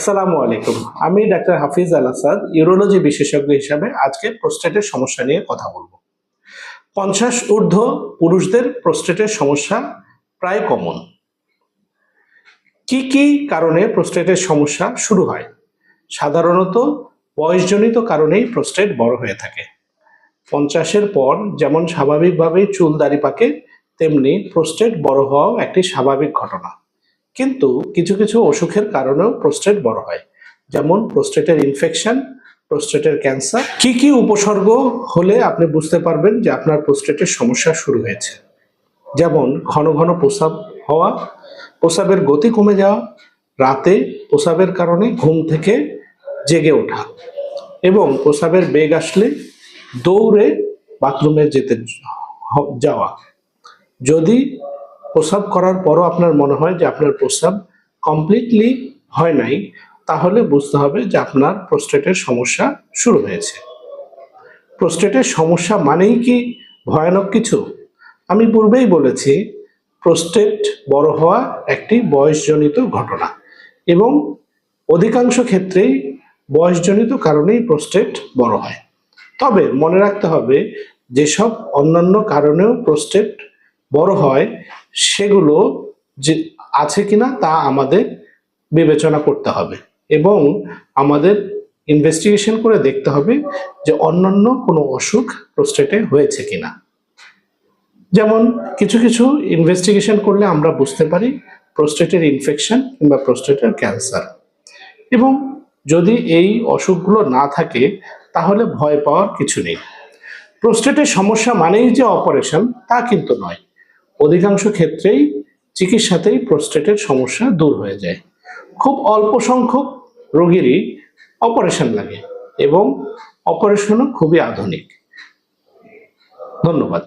আসসালামু আলাইকুম। আমি ডাক্তার হাফিজ আল আসাদ, ইউরোলজি বিশেষজ্ঞ হিসাবে আজকে প্রোস্টেটের সমস্যা নিয়ে কথা বলব। পঞ্চাশ ঊর্ধ্ব পুরুষদের প্রোস্টেটের সমস্যা প্রায় কমন কি কি কারণে প্রোস্টেটের সমস্যা শুরু হয়? সাধারণত বয়সজনিত কারণেই প্রোস্টেট বড় হয়ে থাকে। পঞ্চাশের পর যেমন স্বাভাবিকভাবেই চুল দাড়ি পাকে, তেমনি প্রোস্টেট বড় হওয়াও একটি স্বাভাবিক ঘটনা। কিন্তু কিছু কিছু অসুখের কারণেও প্রোস্টেট বড় হয়। যেমন প্রোস্টেটের ইনফেকশন প্রোস্টেটের ক্যান্সার কি কি উপসর্গ হলে আপনি বুঝতে পারবেন যে আপনার প্রোস্টেটের সমস্যা শুরু হয়েছে? যেমন ঘন ঘন প্রস্রাব হওয়া প্রস্রাবের গতি কমে যাওয়া, রাতে প্রস্রাবের কারণে ঘুম থেকে জেগে ওঠা এবং প্রস্রাবের বেগ আসলে দৌড়ে বাথরুমে যেতে যাওয়া। যদি প্রস্রাব করার পরও আপনার মনে হয় যে আপনার প্রস্রাব কমপ্লিটলি হয় নাই, তাহলে বুঝতে হবে যে আপনার প্রোস্টেটের সমস্যা শুরু হয়েছে। প্রোস্টেটের সমস্যা মানেই কি ভয়ানক কিছু? আমি পূর্বেই বলেছি প্রোস্টেট বড় হওয়া একটি বয়সজনিত ঘটনা এবং অধিকাংশ ক্ষেত্রেই বয়সজনিত কারণেই প্রোস্টেট বড় হয়। তবে মনে রাখতে হবে, যেসব অন্যান্য কারণেও প্রোস্টেট বড় হয়, সেগুলো যে আছে কিনা তা আমাদের বিবেচনা করতে হবে এবং আমাদের ইনভেস্টিগেশন করে দেখতে হবে যে অন্যান্য কোনো অসুখ প্রোস্টেটে হয়েছে কিনা। যেমন কিছু কিছু ইনভেস্টিগেশন করলে আমরা বুঝতে পারি প্রোস্টেটের ইনফেকশন কিংবা প্রোস্টেটের ক্যান্সার এবং যদি এই অসুখগুলো না থাকে, তাহলে ভয় পাওয়ার কিছু নেই। প্রোস্টেটের সমস্যা মানেই যে অপারেশন তা কিন্তু নয়। অধিকাংশ ক্ষেত্রেই চিকিৎসাতেই প্রোস্টেটের সমস্যা দূর হয়ে যায়। খুব অল্প সংখ্যক রোগীরই অপারেশন লাগে এবং অপারেশনও খুবই আধুনিক। ধন্যবাদ।